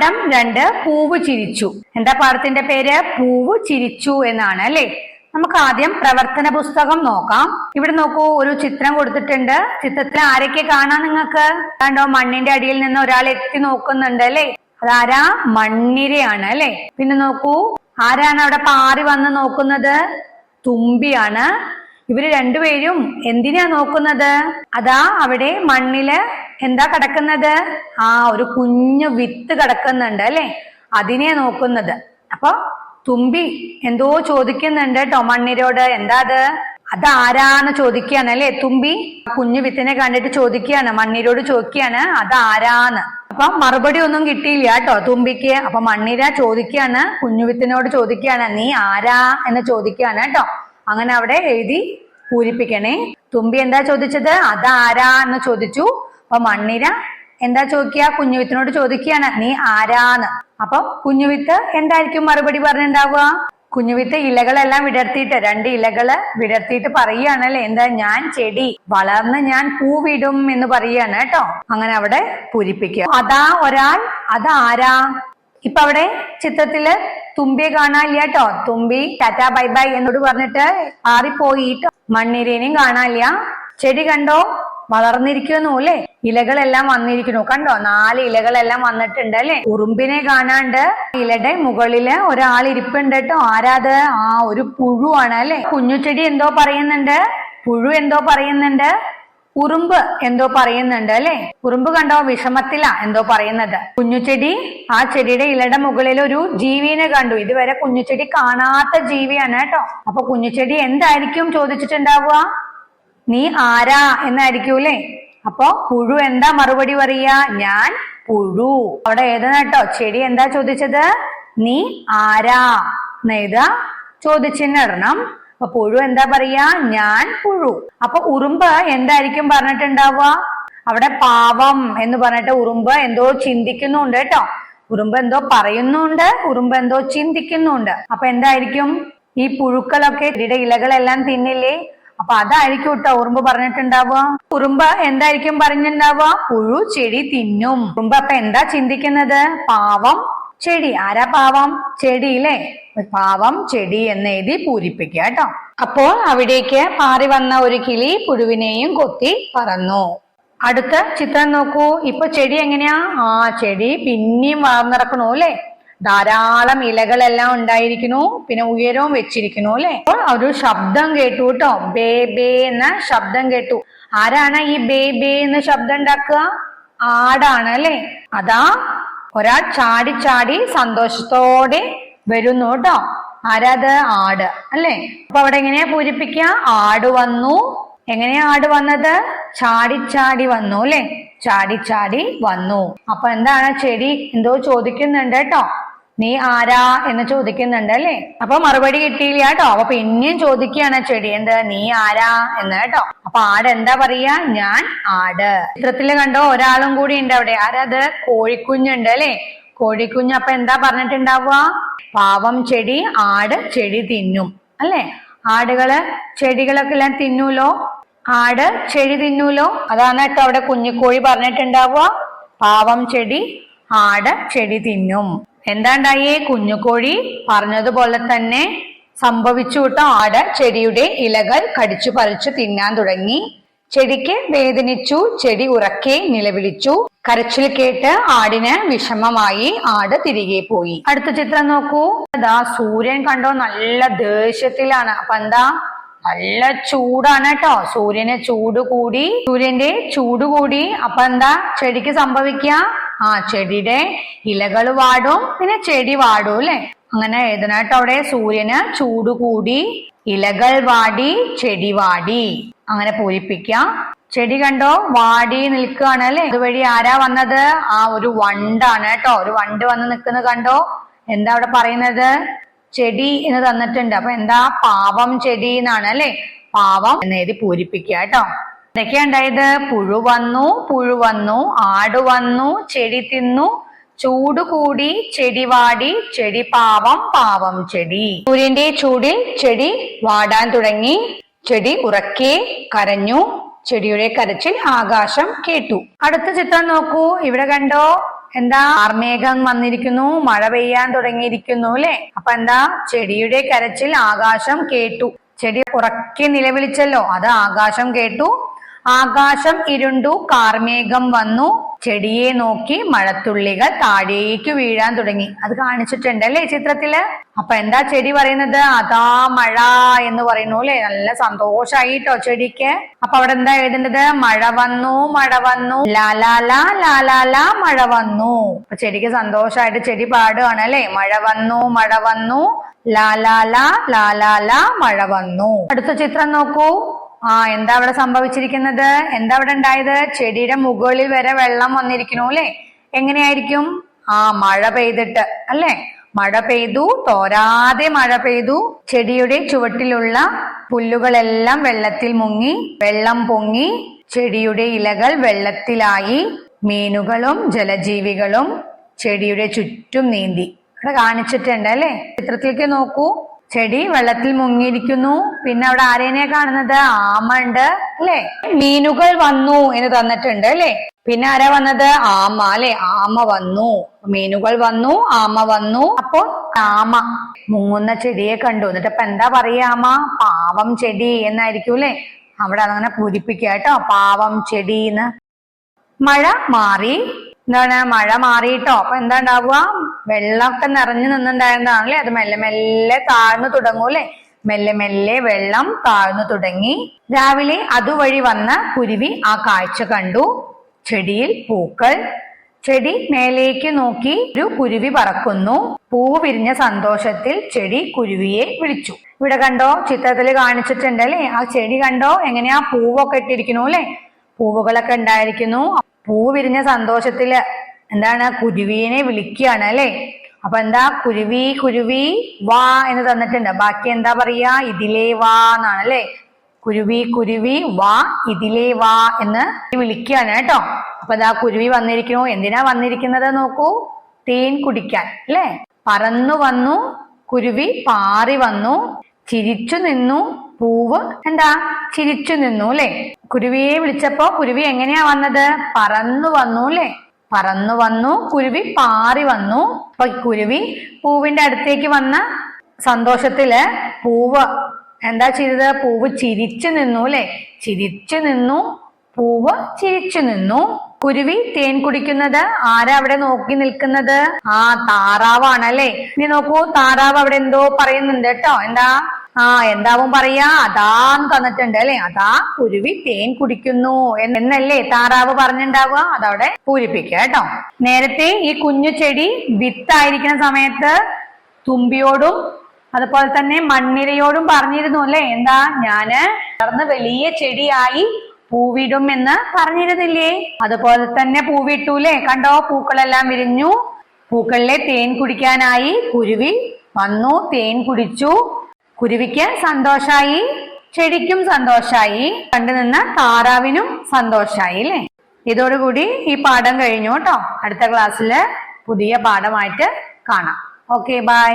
പാഠം രണ്ട് പൂവ് ചിരിച്ചു. എന്താ പാഠത്തിന്റെ പേര്? പൂവ് ചിരിച്ചു എന്നാണ് അല്ലെ? നമുക്ക് ആദ്യം പ്രവർത്തന പുസ്തകം നോക്കാം. ഇവിടെ നോക്കൂ ഒരു ചിത്രം കൊടുത്തിട്ടുണ്ട്. ചിത്രത്തിൽ ആരൊക്കെ കാണാം നിങ്ങൾക്ക്? കണ്ടോ മണ്ണിന്റെ അടിയിൽ നിന്ന് ഒരാൾ എത്തി നോക്കുന്നുണ്ട് അല്ലെ? അതാരാ? മണ്ണിരയാണ് അല്ലെ? പിന്നെ നോക്കൂ ആരാണ് അവിടെ പാറി വന്ന് നോക്കുന്നത്? തുമ്പിയാണ്. ഇവർ രണ്ടുപേരും എന്തിനാ നോക്കുന്നത്? അതാ അവിടെ മണ്ണിൽ എന്താ കിടക്കുന്നത്? ആ ഒരു കുഞ്ഞു വിത്ത് കിടക്കുന്നുണ്ട് അല്ലെ? അതിനെ നോക്കുന്നത്. അപ്പൊ തുമ്പി എന്തോ ചോദിക്കുന്നുണ്ട് കേട്ടോ മണ്ണിരോട് എന്താ അത്? അതാരാന്ന് ചോദിക്കുകയാണ് അല്ലെ? തുമ്പി കുഞ്ഞു വിത്തിനെ കണ്ടിട്ട് ചോദിക്കുകയാണ് മണ്ണിരോട് ചോദിക്കുകയാണ് അതാരാന്ന് അപ്പൊ മറുപടി ഒന്നും കിട്ടിയില്ല കേട്ടോ തുമ്പിക്ക്. അപ്പൊ മണ്ണിര ചോദിക്കുകയാണ് കുഞ്ഞുവിത്തിനോട് ചോദിക്കുകയാണ് നീ ആരാ എന്ന് ചോദിക്കുകയാണ് കേട്ടോ. അങ്ങനെ അവിടെ എഴുതി പൂരിപ്പിക്കണേ. തുമ്പി എന്താ ചോദിച്ചത്? അതാരാ എന്ന് ചോദിച്ചു. അപ്പൊ മണ്ണിര എന്താ ചോദിക്കുക? കുഞ്ഞുവിത്തിനോട് ചോദിക്കുകയാണ് നീ ആരാന്ന്? അപ്പൊ കുഞ്ഞുവിത്ത് എന്തായിരിക്കും മറുപടി പറഞ്ഞിട്ടുണ്ടാവുക കുഞ്ഞുവിത്ത് ഇലകളെല്ലാം വിടർത്തിയിട്ട് രണ്ട് ഇലകൾ വിടർത്തിയിട്ട് പറയുകയാണല്ലേ എന്താ ഞാൻ ചെടി വളർന്ന് ഞാൻ പൂവിടും എന്ന് പറയുകയാണ് കേട്ടോ. അങ്ങനെ അവിടെ പൂരിപ്പിക്കുക. അതാ ഒരാൾ അതാരാ? ഇപ്പൊ അവിടെ ചിത്രത്തിൽ തുമ്പിയെ കാണാനില്ല കേട്ടോ. തുമ്പി ടാറ്റാ ബൈ ബൈ എന്നോട് പറഞ്ഞിട്ട് മാറിപ്പോയി ട്ടോ മണ്ണിരേനെയും കാണാനില്ല. ചെടി കണ്ടോ? വളർന്നിരിക്കുന്നു അല്ലെ? ഇലകളെല്ലാം വന്നിരിക്കുന്നു. കണ്ടോ? നാല് ഇലകളെല്ലാം വന്നിട്ടുണ്ട് അല്ലെ? ഉറുമ്പിനെ കാണാണ്ട് ഇലയുടെ മുകളിൽ ഒരാൾ ഇരിപ്പുണ്ട് കേട്ടോ. ആരാത് ആ ഒരു പുഴുവാണ് അല്ലെ? കുഞ്ഞുചെടി എന്തോ പറയുന്നുണ്ട്. പുഴു എന്തോ പറയുന്നുണ്ട്. ഉറുമ്പ് എന്തോ പറയുന്നുണ്ട് അല്ലെ? ഉറുമ്പ് കണ്ടോ? വിഷമത്തിലാ എന്തോ പറയുന്നത്. കുഞ്ഞുചെടി ആ ചെടിയുടെ ഇലയുടെ മുകളിൽ ഒരു ജീവിനെ കണ്ടു. ഇതുവരെ കുഞ്ഞുചെടി കാണാത്ത ജീവിയാണ് കേട്ടോ. അപ്പൊ കുഞ്ഞുചെടി എന്തായിരിക്കും ചോദിച്ചിട്ടുണ്ടാവുക? നീ ആരാ എന്നായിരിക്കൂലേ അപ്പൊ പുഴു എന്താ മറുപടി പറയാ ഞാൻ പുഴു. അവിടെ ഏതാണ് കേട്ടോ? ചെടി എന്താ ചോദിച്ചത്? നീ ആരാ? എന്നെഴുതാ ചോദിച്ചിടണം അപ്പൊ പുഴു എന്താ പറയാ? ഞാൻ പുഴു. അപ്പൊ ഉറുമ്പ് എന്തായിരിക്കും പറഞ്ഞിട്ടുണ്ടാവുക? അവിടെ പാവം എന്ന് പറഞ്ഞിട്ട് ഉറുമ്പ് എന്തോ ചിന്തിക്കുന്നുണ്ട് കേട്ടോ. ഉറുമ്പ് എന്തോ പറയുന്നുണ്ട് ഉറുമ്പ് എന്തോ ചിന്തിക്കുന്നുണ്ട്. അപ്പൊ എന്തായിരിക്കും? ഈ പുഴുക്കളൊക്കെ ഇവിടെ ഇലകളെല്ലാം തിന്നില്ലേ? അപ്പൊ അതായിരിക്കും കേട്ടോ ഉറുമ്പ് പറഞ്ഞിട്ടുണ്ടാവുക. ഉറുമ്പ് എന്തായിരിക്കും പറഞ്ഞിട്ടുണ്ടാവുക? പുഴു ചെടി തിന്നും. ഉറുമ്പ് അപ്പൊ എന്താ ചിന്തിക്കുന്നത്? പാവം ചെടി. ആരാ പാവം? ചെടിയില്ലേ? പാവം ചെടി എന്ന് എഴുതി പൂരിപ്പിക്കുക കേട്ടോ. അപ്പോൾ അവിടേക്ക് പാറി വന്ന ഒരു കിളി പുഴുവിനെയും കൊത്തി പറന്നു. അടുത്ത ചിത്രം നോക്കൂ. ഇപ്പൊ ചെടി എങ്ങനെയാ? ആ ചെടി പിന്നെയും വളർന്നിറക്കണു അല്ലേ? ധാരാളം ഇലകളെല്ലാം ഉണ്ടായിരിക്കുന്നു. പിന്നെ ഉയരവും വെച്ചിരിക്കുന്നു അല്ലെ? അപ്പോൾ ഒരു ശബ്ദം കേട്ടു കേട്ടോ. ബേ ബേ എന്ന ശബ്ദം കേട്ടു. ആരാണ് ഈ ബേ ബേ എന്ന ശബ്ദം ഉണ്ടാക്കുക? ആടാണ് അല്ലെ? അതാ ഒരാൾ ചാടി ചാടി സന്തോഷത്തോടെ വരുന്നു കേട്ടോ ആരാത്? ആട്. അല്ലേ? അപ്പൊ അവിടെ എങ്ങനെയാ പൂരിപ്പിക്കുക? ആട് വന്നു. എങ്ങനെയാ ആട് വന്നത്? ചാടി ചാടി വന്നു അല്ലെ? ചാടി ചാടി വന്നു. അപ്പൊ എന്താണ് ചെടി? എന്തോ ചോദിക്കുന്നുണ്ട് കേട്ടോ. നീ ആരാ എന്ന് ചോദിക്കുന്നുണ്ട് അല്ലേ? അപ്പൊ മറുപടി കിട്ടിയില്ല കേട്ടോ. അപ്പൊ പിന്നെയും ചോദിക്കുകയാണ് ചെടി. എന്ത്? നീ ആരാ എന്ന് കേട്ടോ. അപ്പൊ ആട് എന്താ പറയാ ഞാൻ ആട്. ചിത്രത്തിൽ കണ്ടോ? ഒരാളും കൂടി ഉണ്ട് അവിടെ. ആരത്? കോഴിക്കുഞ്ഞുണ്ട് അല്ലേ? കോഴിക്കുഞ്ഞ് അപ്പൊ എന്താ പറഞ്ഞിട്ടുണ്ടാവുക? പാവം ചെടി ആട് ചെടി തിന്നും. അല്ലേ? ആടുകൾ ചെടികളൊക്കെ എല്ലാം തിന്നൂലോ? ആട് ചെടി തിന്നൂലോ? അതാണ് കേട്ടോ അവിടെ കുഞ്ഞിക്കോഴി പറഞ്ഞിട്ടുണ്ടാവുക. പാവം ചെടി ആട് ചെടി തിന്നും. എന്താണ്ടായേ കുഞ്ഞുകോഴി പറഞ്ഞതുപോലെ തന്നെ സംഭവിച്ചു കേട്ടോ. ആട് ചെടിയുടെ ഇലകൾ കടിച്ചു പറിച്ചു തിന്നാൻ തുടങ്ങി. ചെടിക്ക് വേദനിച്ചു ചെടി ഉറക്കെ നിലവിളിച്ചു. കരച്ചിൽ കേട്ട് ആടിന് വിഷമമായി ആട് തിരികെ പോയി. അടുത്ത ചിത്രം നോക്കൂ. അതാ സൂര്യൻ കണ്ടോ? നല്ല ദേഷ്യത്തിലാണ്. അപ്പൊ എന്താ? നല്ല ചൂടാണ് കേട്ടോ. സൂര്യന് ചൂട് കൂടി. സൂര്യന്റെ ചൂട് കൂടി. അപ്പൊ എന്താ? ചെടിക്ക് സംഭവിക്കുക ആ ചെടിയുടെ ഇലകൾ വാടും. പിന്നെ ചെടി വാടും അല്ലെ? അങ്ങനെ ഏതിനായിട്ടോ അവിടെ? സൂര്യന് ചൂട് കൂടി. ഇലകൾ വാടി ചെടി വാടി. അങ്ങനെ പൂരിപ്പിക്കാം ചെടി കണ്ടോ? വാടി നിൽക്കുകയാണ് അല്ലെ അതുവഴി ആരാ വന്നത്? ആ ഒരു വണ്ടാണ് കേട്ടോ. ഒരു വണ്ട് വന്ന് നിൽക്കുന്നത് കണ്ടോ? എന്താ അവിടെ പറയുന്നത്? ചെടി എന്ന് തന്നിട്ടുണ്ട്. അപ്പൊ എന്താ? പാവം ചെടി എന്നാണ് അല്ലെ? പാവം എന്നെഴുതി പൂരിപ്പിക്കുക കേട്ടോ. എന്തൊക്കെയാ ഉണ്ടായത്? പുഴു വന്നു പുഴു വന്നു ആട് വന്നു ചെടി തിന്നു ചൂട് കൂടി ചെടി വാടി ചെടി പാവം പാവം ചെടി. സൂര്യന്റെ ചൂടിൽ ചെടി വാടാൻ തുടങ്ങി ചെടി ഉറക്കെ കരഞ്ഞു. ചെടിയുടെ കരച്ചിൽ ആകാശം കേട്ടു. അടുത്ത ചിത്രം നോക്കൂ. ഇവിടെ കണ്ടോ? എന്താ? ആർമേഘം വന്നിരിക്കുന്നു. മഴ പെയ്യാൻ തുടങ്ങിയിരിക്കുന്നു അല്ലെ? അപ്പൊ എന്താ? ചെടിയുടെ കരച്ചിൽ ആകാശം കേട്ടു. ചെടി ഉറക്കെ നിലവിളിച്ചല്ലോ. അത് ആകാശം കേട്ടു. ആകാശം ഇരുണ്ടു. കാർമേഘം വന്നു. ചെടിയെ നോക്കി മഴത്തുള്ളികൾ താഴേക്ക് വീഴാൻ തുടങ്ങി അത് കാണിച്ചിട്ടുണ്ട് അല്ലേ ചിത്രത്തിൽ അപ്പൊ എന്താ ചെടി പറയുന്നത് അതാ മഴ എന്ന് പറയുന്നു അല്ലെ നല്ല സന്തോഷായിട്ടോ ചെടിക്ക് അപ്പൊ അവിടെ എന്താ എഴുതേണ്ടത് മഴ വന്നു മഴ വന്നു ലാലാല ലാലാല മഴ വന്നു അപ്പൊ ചെടിക്ക് സന്തോഷായിട്ട് ചെടി പാടുകയാണ് അല്ലെ മഴ വന്നു മഴ വന്നു ലാലാല ലാലാല മഴ വന്നു അടുത്ത ചിത്രം നോക്കൂ ആ എന്താ അവിടെ സംഭവിച്ചിരിക്കുന്നത്? എന്താ അവിടെ ഉണ്ടായത്? ചെടിയുടെ മുകളിൽ വരെ വെള്ളം വന്നിരിക്കുന്നു അല്ലെ? എങ്ങനെയായിരിക്കും? ആ മഴ പെയ്തിട്ട് അല്ലെ? മഴ പെയ്തു തോരാതെ മഴ പെയ്തു. ചെടിയുടെ ചുവട്ടിലുള്ള പുല്ലുകളെല്ലാം വെള്ളത്തിൽ മുങ്ങി വെള്ളം പൊങ്ങി ചെടിയുടെ ഇലകൾ വെള്ളത്തിലായി. മീനുകളും ജലജീവികളും ചെടിയുടെ ചുറ്റും നീന്തി. ഇവിടെ കാണിച്ചിട്ടുണ്ട് അല്ലെ? ചിത്രത്തിലേക്ക് നോക്കൂ. ചെടി വെള്ളത്തിൽ മുങ്ങിയിരിക്കുന്നു. പിന്നെ അവിടെ ആരേനെ കാണുന്നത്? ആമണ്ട് അല്ലെ? മീനുകൾ വന്നു എന്ന് തന്നിട്ടുണ്ട് അല്ലെ? പിന്നെ ആരാ വന്നത്? ആമ അല്ലെ? ആമ വന്നു. മീനുകൾ വന്നു ആമ വന്നു. അപ്പൊ ആമ മുങ്ങുന്ന ചെടിയെ കണ്ടു. എന്നിട്ട് ഇപ്പൊ എന്താ പറയാമ പാവം ചെടി എന്നായിരിക്കും അല്ലെ? അവിടെ അങ്ങനെ പൂരിപ്പിക്കുക കേട്ടോ. പാവം ചെടിന്ന് മഴ മാറി. എന്താണ്? മഴ മാറിയിട്ടോ? അപ്പൊ എന്താ ഉണ്ടാവുക വെള്ളമൊക്കെ നിറഞ്ഞു നിന്നുണ്ടായിരുന്നതാണല്ലേ? അത് മെല്ലെ മെല്ലെ താഴ്ന്നു തുടങ്ങൂല്ലേ മെല്ലെ മെല്ലെ വെള്ളം താഴ്ന്നു തുടങ്ങി. രാവിലെ അതുവഴി വന്ന കുരുവി ആ കാഴ്ച കണ്ടു. ചെടിയിൽ പൂക്കൾ. ചെടി മേലേക്ക് നോക്കി ഒരു കുരുവി പറക്കുന്നു. പൂവ് വിരിഞ്ഞ സന്തോഷത്തിൽ ചെടി കുരുവിയെ വിളിച്ചു. ഇവിടെ കണ്ടോ? ചിത്രത്തിൽ കാണിച്ചിട്ടുണ്ട് അല്ലേ? ആ ചെടി കണ്ടോ? എങ്ങനെയാ പൂവൊക്കെ ഇട്ടിരിക്കുന്നു അല്ലെ? പൂവുകളൊക്കെ ഉണ്ടായിരിക്കുന്നു. പൂവ് വിരിഞ്ഞ സന്തോഷത്തിൽ എന്താണ്? കുരുവിനെ വിളിക്കുകയാണ് അല്ലെ? അപ്പൊ എന്താ? കുരുവി കുരുവി വാ എന്ന് തന്നിട്ടുണ്ട്. ബാക്കി എന്താ പറയാ? ഇതിലേ വാ എന്നാണ് അല്ലെ? കുരുവി കുരുവി വാ ഇതിലേ വാ എന്ന് വിളിക്കുകയാണ് കേട്ടോ. അപ്പൊ ദാ കുരുവി വന്നിരിക്കുന്നു. എന്തിനാ വന്നിരിക്കുന്നത് നോക്കൂ? തേൻ കുടിക്കാൻ അല്ലെ? പറന്നു വന്നു കുരുവി പാറി വന്നു ചിരിച്ചു നിന്നു പൂവ് എന്താ? ചിരിച്ചു നിന്നു അല്ലെ? കുരുവിയെ വിളിച്ചപ്പോ കുരുവി എങ്ങനെയാ വന്നത്? പറന്നു വന്നു അല്ലെ പറന്നു വന്നു കുരുവി പാറി വന്നു. അപ്പൊ കുരുവി പൂവിന്റെ അടുത്തേക്ക് വന്ന സന്തോഷത്തിൽ പൂവ് എന്താ ചെയ്തത്? പൂവ് ചിരിച്ചു നിന്നു അല്ലെ ചിരിച്ചു നിന്നു പൂവ് ചിരിച്ചു നിന്നു. കുരുവി തേൻ കുടിക്കുന്നത് ആരാ അവിടെ നോക്കി നിൽക്കുന്നത്? ആ താറാവാണ് അല്ലെ ഇനി നോക്കൂ താറാവ് അവിടെ എന്തോ പറയുന്നുണ്ട് കേട്ടോ. എന്താ? ആ എന്താവും പറയാ? അതാന്ന് തന്നിട്ടുണ്ട് അല്ലെ? അതാ കുരുവി തേൻ കുടിക്കുന്നു എന്നല്ലേ താറാവ് പറഞ്ഞിണ്ടാവുക? അതവിടെ പൂരിപ്പിക്കുക കേട്ടോ. നേരത്തെ ഈ കുഞ്ഞു ചെടി വിത്തായിരിക്കുന്ന സമയത്ത് തുമ്പിയോടും അതുപോലെ തന്നെ മണ്ണിരയോടും പറഞ്ഞിരുന്നു അല്ലെ? എന്താ? ഞാൻ വളർന്ന് വലിയ ചെടിയായി പൂവിടും എന്ന് പറഞ്ഞിരുന്നില്ലേ? അതുപോലെ തന്നെ പൂവിട്ടൂലേ കണ്ടോ? പൂക്കളെല്ലാം വിരിഞ്ഞു. പൂക്കളിലെ തേൻ കുടിക്കാനായി കുരുവി വന്നു തേൻ കുടിച്ചു. കുരുവിക്ക് സന്തോഷായി ചെടിക്കും സന്തോഷായി കണ്ടു നിന്ന താറാവിനും സന്തോഷായി അല്ലേ? ഇതോടുകൂടി ഈ പാഠം കഴിഞ്ഞു കേട്ടോ. അടുത്ത ക്ലാസ്സിൽ പുതിയ പാഠമായിട്ട് കാണാം. Okay bye